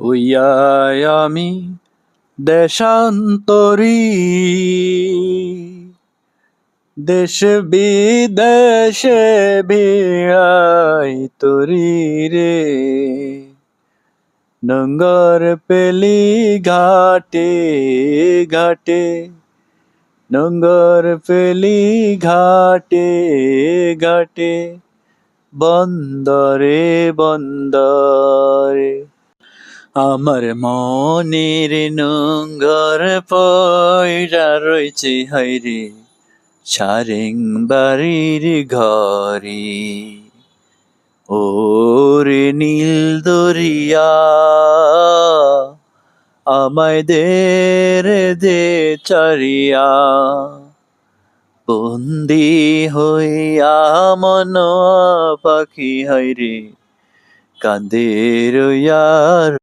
হইয়ায় আমি দেশান্তরী। দেশ বিদেশে বিড়াই তরি রে। নঙ্গর পেলি ঘাটে ঘাটে, নঙ্গর পেলি ঘাটে ঘাটে, বন্দরে বন্দরে। আমার মনের নোংর পয়রা রয়েছে হাইরে সারেং বাড়ির ঘরে। ওরে নীল দরিয়া আমায় দে রে দে চারিয়া। বন্দি হইয়া মন পাখি হাইরে কান্দে রইয়া